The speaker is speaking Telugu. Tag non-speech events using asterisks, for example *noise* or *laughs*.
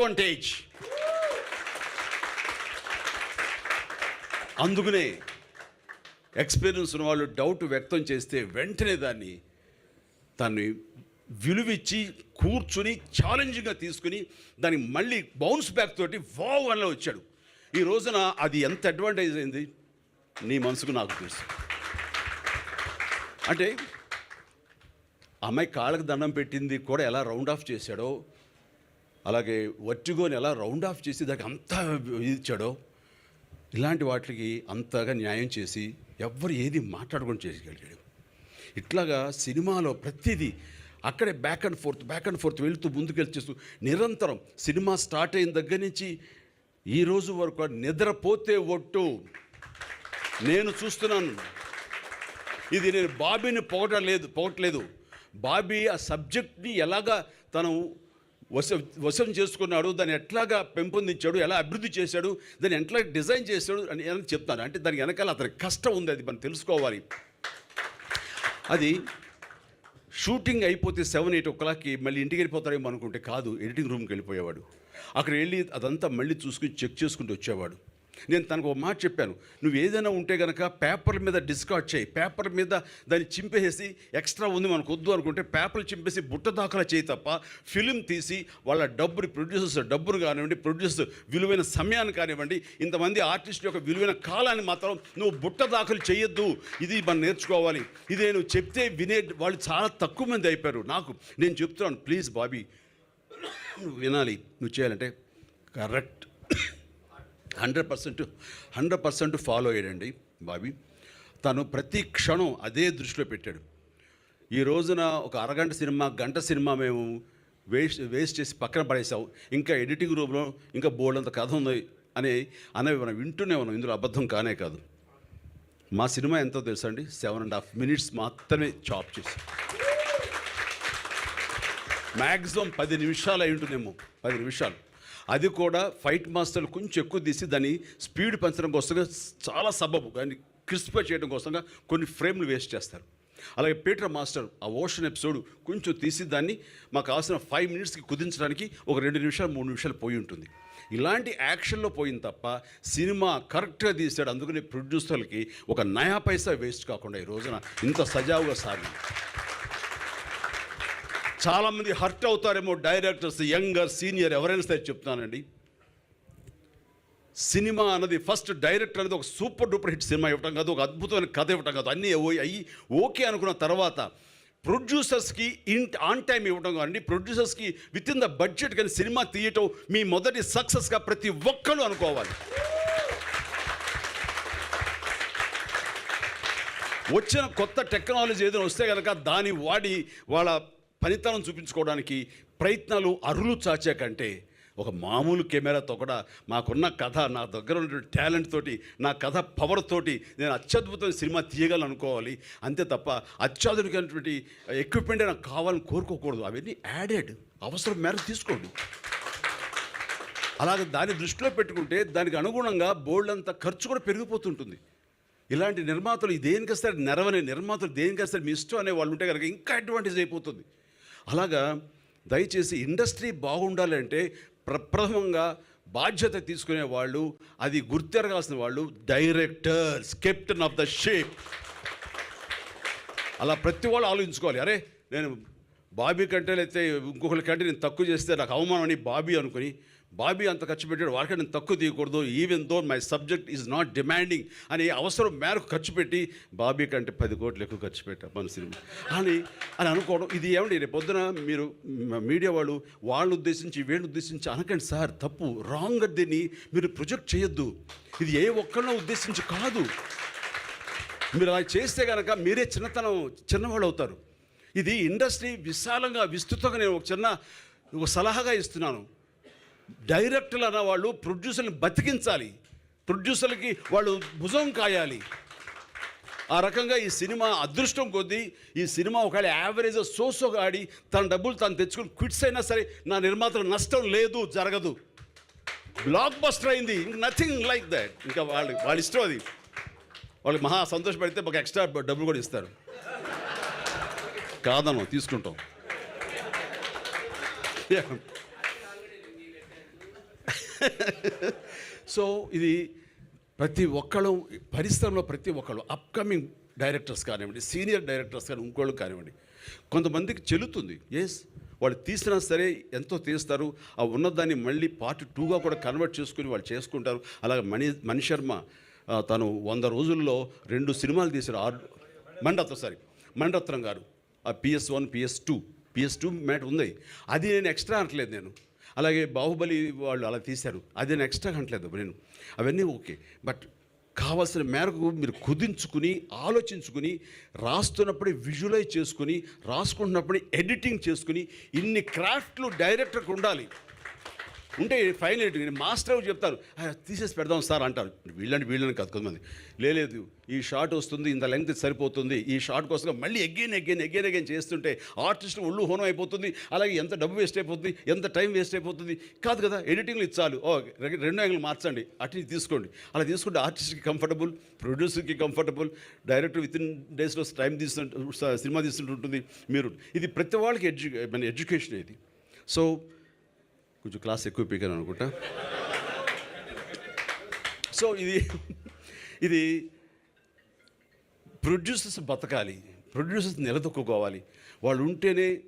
అడ్వాంటేజ్ అందుకనే ఎక్స్పీరియన్స్ ఉన్న వాళ్ళు డౌట్ వ్యక్తం చేస్తే వెంటనే దాన్ని దాన్ని విలువిచ్చి కూర్చుని ఛాలెంజింగ్గా తీసుకుని దాన్ని మళ్ళీ బౌన్స్ బ్యాక్ తోటి వావ్ వల్ల వచ్చాడు. ఈ రోజున అది ఎంత అడ్వాంటేజ్ అయింది? నీ మనసుకు నాకు తెలుసు. అంటే అమ్మాయి కాళ్ళకి దండం పెట్టింది కూడా ఎలా రౌండ్ ఆఫ్ చేశాడో అలాగే వట్టిగోని ఎలా రౌండ్ ఆఫ్ చేసి దానికి అంతా ఇచ్చాడో ఇలాంటి వాటికి అంతగా న్యాయం చేసి ఎవ్వరు ఏది మాట్లాడుకొని చేయగలిగాడు ఇట్లాగా సినిమాలో ప్రతిదీ అక్కడే back and forth back and forth వెళ్తూ ముందుకెళ్ళి నిరంతరం సినిమా స్టార్ట్ అయిన దగ్గర నుంచి ఈ రోజు వరకు నిద్రపోతే ఒట్టు. నేను చూస్తున్నాను. ఇది నేను బాబీని పొగటం లేదు పొగట్లేదు బాబీ ఆ సబ్జెక్ట్ని ఎలాగా తను వశ వశం చేసుకున్నాడు దాన్ని ఎట్లాగా పెంపొందించాడు ఎలా అభివృద్ధి చేశాడు దాన్ని ఎట్లా డిజైన్ చేశాడు అని అని చెప్తాను. అంటే దాని వెనకాల అతనికి కష్టం ఉంది అది మనం తెలుసుకోవాలి. అది షూటింగ్ అయిపోతే సెవెన్ ఎయిట్ ఓ క్లాక్కి మళ్ళీ ఇంటికి వెళ్ళిపోతారేమో అనుకుంటే కాదు ఎడిటింగ్ రూమ్కి వెళ్ళిపోయేవాడు. అక్కడ వెళ్ళి అదంతా మళ్ళీ చూసుకుని చెక్ చేసుకుంటూ వచ్చేవాడు. నేను తనకు ఒక మాట చెప్పాను. నువ్వు ఏదైనా ఉంటే కనుక పేపర్ల మీద డిస్కార్డ్ చేయి. పేపర్ మీద దాన్ని చింపేసి ఎక్స్ట్రా ఉంది మనకు వద్దు అనుకుంటే పేపర్లు చింపేసి బుట్ట దాఖలా చేయి తప్ప ఫిలిం తీసి వాళ్ళ డబ్బుని ప్రొడ్యూసర్స్ డబ్బును కానివ్వండి ప్రొడ్యూసర్ విలువైన సమయాన్ని కానివ్వండి ఇంతమంది ఆర్టిస్ట్ యొక్క విలువైన కాలాన్ని మాత్రం నువ్వు బుట్ట దాఖలు చేయొద్దు. ఇది మనం నేర్చుకోవాలి. ఇదే నువ్వు చెప్తే వినే వాళ్ళు చాలా తక్కువ మంది అయిపోయారు. నాకు నేను చెప్తున్నాను ప్లీజ్ బాబీ నువ్వు వినాలి. నువ్వు చేయాలంటే correct hundred percent hundred percent follow అయ్యాడండి Bobby. తను ప్రతి క్షణం అదే దృష్టిలో పెట్టాడు. ఈ రోజున ఒక అరగంట సినిమా గంట సినిమా మేము వేస్ట్ వేస్ట్ చేసి పక్కన పడేసాం ఇంకా ఎడిటింగ్ రూమ్లో ఇంకా బోల్డ్ అంత కథ ఉంది అని అనేవి మనం వింటూనే ఉన్నాం. ఇందులో అబద్ధం కానే కాదు. మా సినిమా ఎంతో తెలుసా అండి? సెవెన్ అండ్ హాఫ్ మినిట్స్ మాత్రమే చాప్ చేసి. మ్యాక్సిమం పది నిమిషాలు అయి ఉంటుందేమో. పది నిమిషాలు. అది కూడా ఫైట్ మాస్టర్లు కొంచెం ఎక్కువ తీసి దాన్ని స్పీడ్ పెంచడం కోసంగా చాలా సబబు దాన్ని క్రిస్పర్ చేయడం కోసంగా కొన్ని ఫ్రేమ్లు వేస్ట్ చేస్తారు. అలాగే పీటర్ మాస్టర్ ఆ ఓషన్ ఎపిసోడ్ కొంచెం తీసి దాన్ని మాకు కావాల్సిన ఫైవ్ మినిట్స్కి కుదించడానికి ఒక రెండు నిమిషాలు మూడు నిమిషాలు పోయి ఉంటుంది. ఇలాంటి యాక్షన్లో పోయింది తప్ప సినిమా కరెక్ట్గా తీశాడు అందుకని ప్రొడ్యూసర్లకి ఒక నయా పైసా వేస్ట్ కాకుండా ఈ రోజున ఇంత సజావుగా సాగింది. చాలామంది హర్ట్ అవుతారేమో డైరెక్టర్స్ యంగర్ సీనియర్ ఎవరైనా సరే చెప్తానండి. సినిమా అన్నది ఫస్ట్ డైరెక్టర్ అనేది ఒక సూపర్ డూపర్ హిట్ సినిమా ఇవ్వటం కాదు ఒక అద్భుతమైన కథ ఇవ్వటం కాదు. అన్నీ ఓ- అయ్యి ఓకే అనుకున్న తర్వాత ప్రొడ్యూసర్స్కి ఇన్ ఆన్ టైం ఇవ్వడం కానీ ప్రొడ్యూసర్స్కి విత్ ఇన్ ద బడ్జెట్ కానీ సినిమా తీయటం మీ మొదటి సక్సెస్గా ప్రతి ఒక్కరూ అనుకోవాలి. వచ్చిన కొత్త టెక్నాలజీ ఏదైనా వస్తే కనుక దాన్ని వాడి వాళ్ళ పనితనం చూపించుకోవడానికి ప్రయత్నాలు అరులు చాచే కంటే ఒక మామూలు కెమెరాతో కూడా మాకున్న కథ నా దగ్గర ఉన్నటువంటి టాలెంట్ తోటి నా కథ పవర్ తోటి నేను అత్యద్భుతమైన సినిమా తీయగలను అనుకోవాలి. అంతే తప్ప అత్యాధునికమైనటువంటి ఎక్విప్మెంట్ నాకు కావాలని కోరుకోకూడదు. అవన్నీ యాడెడ్ అవసరం మేరకు తీసుకోండి. అలాగే దాన్ని దృష్టిలో పెట్టుకుంటే దానికి అనుగుణంగా బోల్డ్ అంత ఖర్చు కూడా పెరిగిపోతుంటుంది. ఇలాంటి నిర్మాతలు దేనికస్తారు నెరవని నిర్మాతలు దేనికస్తారు మీ ఇష్టం అనే వాళ్ళు ఉంటే కనుక ఇంకా అడ్వాంటేజ్ అయిపోతుంది. అలాగా దయచేసి ఇండస్ట్రీ బాగుండాలంటే ప్రప్రథమంగా బాధ్యత తీసుకునే వాళ్ళు అది గుర్తెరగాల్సిన వాళ్ళు directors captain of the shape. అలా ప్రతి వాళ్ళు ఆలోచించుకోవాలి. అరే నేను బాబీ కంటే లేకపోతే ఇంకొకరి కంటే నేను తక్కువ చేస్తే నాకు అవమానం అని బాబీ అనుకుని బాబీ అంత ఖర్చు పెట్టాడు. వాడికి నేను తక్కువ తీయకూడదు. Even though my subject is not demanding అని అవసరం మేరకు ఖర్చు పెట్టి బాబీ కంటే పది కోట్లు ఎక్కువ ఖర్చు పెట్టా మన సినిమా. అని అని అనుకోవడం. ఇది ఏమండి? రేపు పొద్దున మీరు మీడియా వాళ్ళు వాళ్ళని ఉద్దేశించి వీళ్ళని ఉద్దేశించి అనకండి సార్. తప్పు. రాంగ్ దీన్ని మీరు ప్రొజెక్ట్ చేయొద్దు. ఇది ఏ ఒక్కరినో ఉద్దేశించి కాదు. మీరు అలా చేస్తే కనుక మీరే చిన్నతనం చిన్నవాళ్ళు అవుతారు. ఇది ఇండస్ట్రీ విశాలంగా విస్తృతంగా నేను ఒక చిన్న ఒక సలహాగా ఇస్తున్నాను. డైరెక్టర్లు అన్న వాళ్ళు ప్రొడ్యూసర్ని బతికించాలి. ప్రొడ్యూసర్లకి వాళ్ళు భుజం కాయాలి. ఆ రకంగా ఈ సినిమా అదృష్టం కొద్దీ ఈ సినిమా ఒకవేళ యావరేజ్ సోసోగా ఆడి తన డబ్బులు తను తెచ్చుకుని క్విట్స్ అయినా సరే నా నిర్మాతలు నష్టం లేదు జరగదు. బ్లాక్ బస్టర్ అయింది. ఇంక నథింగ్ లైక్ దాట్ ఇంకా వాళ్ళు వాళ్ళ ఇష్టం అది. వాళ్ళకి మహా సంతోషపడితే మాకు ఎక్స్ట్రా డబ్బులు కూడా ఇస్తారు. కాదను తీసుకుంటాం. *laughs* సో ఇది ప్రతి ఒక్కళ్ళు పరిశ్రమలో ప్రతి ఒక్కళ్ళు అప్కమింగ్ డైరెక్టర్స్ కానివ్వండి సీనియర్ డైరెక్టర్స్ కానీ ఇంకోళ్ళు కానివ్వండి కొంతమందికి చెల్లుతుంది. ఎస్ వాళ్ళు తీసినా సరే ఎంతో తీస్తారు. ఆ ఉన్నదాన్ని మళ్ళీ పార్ట్ టూగా కూడా కన్వర్ట్ చేసుకుని వాళ్ళు చేసుకుంటారు. అలాగే మణి మణి శర్మ తను వంద రోజుల్లో రెండు సినిమాలు తీశారు. ఆరు మణిరత్నం సారీ మండత్రం గారు ఆ PS one PS two PS two mat ఉంది. అది నేను ఎక్స్ట్రా అనట్లేదు నేను. అలాగే బాహుబలి వాళ్ళు అలా తీశారు. అది నేను ఎక్స్ట్రా అనట్లేదు నేను. అవన్నీ ఓకే. బట్ కావాల్సిన మేరకు మీరు కుదించుకుని ఆలోచించుకుని రాస్తున్నప్పుడే విజువలైజ్ చేసుకుని రాసుకుంటున్నప్పుడే ఎడిటింగ్ చేసుకుని ఇన్ని క్రాఫ్ట్లు డైరెక్టర్కి ఉండాలి. ఉంటే ఫైనల్ ఎడిటింగ్ మాస్టర్ చెప్తారు తీసేసి పెడదాం సార్ అంటారు. వీళ్ళని వీళ్ళని కాదు కొంతమంది. లేదు ఈ షార్ట్ వస్తుంది ఇంత లెంగ్త్ సరిపోతుంది. ఈ షార్ట్ కోసం మళ్ళీ ఎగ్గైన్ ఎగ్గైన్ ఎగ్గైన్ ఎగ్గైన్ చేస్తుంటే ఆర్టిస్ట్ ఒళ్ళు హోనం అయిపోతుంది. అలాగే ఎంత డబ్బు వేస్ట్ అయిపోతుంది ఎంత టైం వేస్ట్ అయిపోతుంది. కాదు కదా ఎడిటింగ్లు ఇచ్చాలు ఓ రెండు యాంగిల్ మార్చండి. అటు తీసుకోండి. అలా తీసుకుంటే ఆర్టిస్ట్కి కంఫర్టబుల్ ప్రొడ్యూసర్కి కంఫర్టబుల్ డైరెక్టర్ విత్ ఇన్ డేస్లో టైం తీసుకుంటు సినిమా తీసుకుంటుంటుంది మీరు ఇది ప్రతి వాళ్ళకి ఎడ్యు మన ఎడ్యుకేషన్ ఇది. సో కొంచెం క్లాస్ ఎక్కువ పీకాను అనుకుంటా. సో ఇది ఇది ప్రొడ్యూసర్స్ బతకాలి. ప్రొడ్యూసర్స్ నిలదొక్కుకోవాలి. వాళ్ళు ఉంటేనే